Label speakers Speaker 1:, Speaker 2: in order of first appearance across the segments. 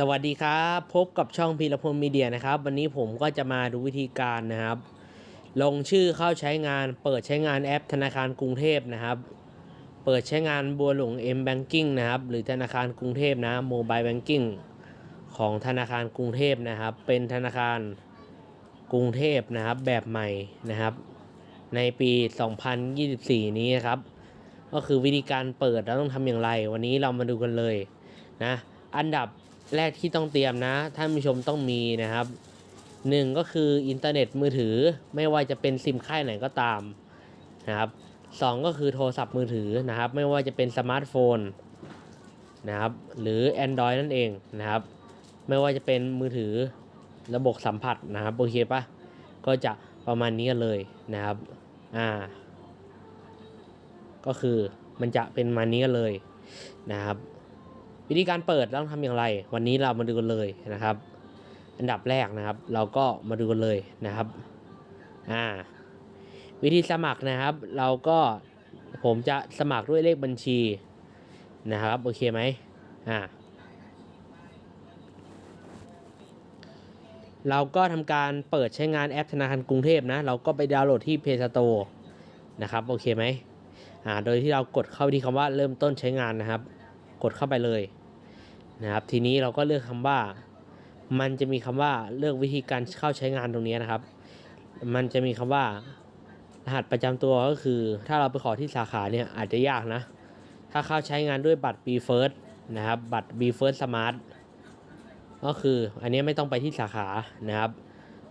Speaker 1: สวัสดีครับ พบกับช่องพีรพลมีเดียนะครับ วันนี้ผมก็จะมาดูวิธีการนะครับ ลงชื่อเข้าใช้งาน เปิดใช้งานแอปธนาคารกรุงเทพนะครับ เปิดใช้งานบัวหลวง M Banking นะครับ หรือธนาคารกรุงเทพนะโมบายแบงกิ้งของธนาคารกรุงเทพนะครับ เป็นธนาคารกรุงเทพนะครับ แบบใหม่นะครับ ในปี 2024 นี้นะครับ ก็คือวิธีการเปิดแล้วต้องทำอย่างไร วันนี้เรามาดูกันเลยนะ อันดับ แรกที่ต้องเตรียมนะ ท่านผู้ชมต้องมีนะครับหนึ่งก็คืออินเทอร์เน็ตมือถือไม่ว่าจะเป็นซิมค่ายไหนก็ตามนะครับสองก็คือโทรศัพท์มือถือนะครับ ไม่ว่าจะเป็นสมาร์ทโฟนนะครับหรือ Android นั่นเองนะครับ ไม่ว่าจะเป็นมือถือระบบสัมผัสนะครับโอเคปะก็จะประมาณนี้กันเลยนะครับอ่าก็คือมันจะเป็นมานี้กันเลยนะครับ วิธีการเปิดต้องทำอย่างไร วันนี้เรามาดูกันเลยนะครับ อันดับแรกนะครับ เราก็มาดูกันเลยนะครับอ่าวิธีสมัครนะครับ เราก็ผมจะสมัครด้วยเลขบัญชีนะครับโอเคไหมอ่าเราก็ทำการเปิดใช้งานแอปธนาคารกรุงเทพนะ เราก็ไปดาวน์โหลดที่ Play Store นะครับ โอเคไหมอ่า โดยที่เรากดเข้าที่คำว่าเริ่มต้นใช้งานนะครับ กดเข้าไปเลยนะครับ ทีนี้เราก็เลือกคำว่า มันจะมีคำว่าเลือกวิธีการเข้าใช้งานตรงนี้นะครับ มันจะมีคำว่ารหัสประจำตัวก็คือ ถ้าเราไปขอที่สาขาเนี่ยอาจจะยากนะ ถ้าเข้าใช้งานด้วยบัตร B First นะครับ บัตร B First Smart ก็คืออันนี้ไม่ต้องไปที่สาขานะครับ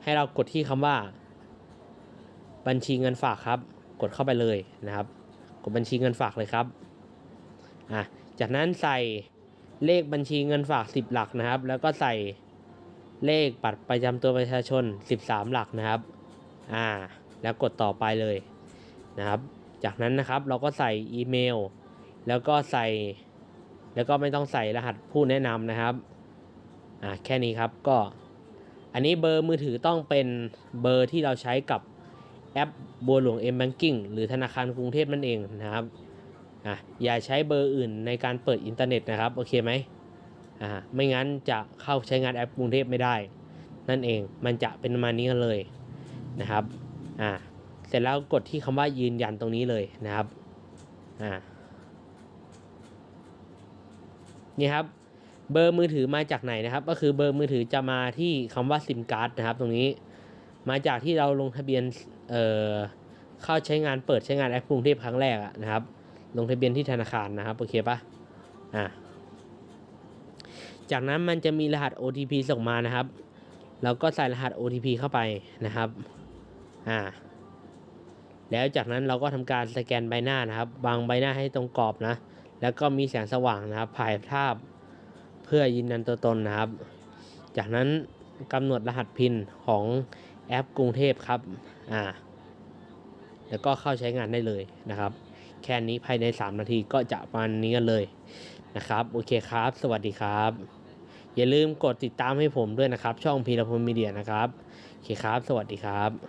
Speaker 1: ให้เรากดที่คำว่า บัญชีเงินฝากครับ กดเข้าไปเลยนะครับ กดบัญชีเงินฝากเลยครับอะ จากนั้นใส่เลขบัญชีเงินฝาก 10 หลักนะครับ แล้วก็ใส่เลขบัตรประจำตัวประชาชน 13 หลักนะครับ อ่า แล้วกดต่อไปเลยนะครับ จากนั้นนะครับเราก็ใส่อีเมล แล้วก็ใส่ แล้วก็ไม่ต้องใส่รหัสผู้แนะนำนะครับ อ่า แค่นี้ครับ ก็ อันนี้เบอร์มือถือต้องเป็นเบอร์ที่เราใช้กับแอปบัวหลวง M Banking หรือธนาคารกรุงเทพนั่นเองนะครับ อะอย่าใช้เบอร์อื่นในการเปิดอินเทอร์เน็ตนะครับโอเคไหมอ่าไม่งั้นจะเข้าใช้งานแอปกรุงเทพไม่ได้ นั่นเองมันจะเป็นประมาณนี้กันเลยนะครับอ่าเสร็จแล้วกดที่คำว่ายืนยันตรงนี้เลยนะครับอ่านี่ครับเบอร์มือถือมาจากไหนนะครับ ก็คือเบอร์มือถือจะมาที่คำว่าซิมการ์ดนะครับ ตรงนี้มาจากที่เราลงทะเบียนเอ่อเข้าใช้งานเปิดใช้งานแอปกรุงเทพครั้งแรกอะนะครับ ลงทะเบียนที่ธนาคารนะครับโอเคปะอ่าจากนั้นมันจะมีรหัส OTP ส่งมานะครับ เราก็ใส่รหัส OTP เข้าไปนะครับอ่าแล้วจากนั้นเราก็ทำการสแกนใบหน้านะครับวางใบหน้าให้ตรงกรอบนะ แล้วก็มีแสงสว่างนะครับถ่ายภาพเพื่อยืนยันตัวตนนะครับ จากนั้นกำหนดรหัสพินของแอปกรุงเทพครับอ่าแล้วก็เข้าใช้งานได้เลยนะครับ แค่นี้ภายใน 3 นาทีก็จะมานี้กันเลยนะครับ โอเคครับ สวัสดีครับ อย่าลืมกดติดตามให้ผมด้วยนะครับ ช่องพีรพลมีเดียนะครับ โอเคครับ สวัสดีครับ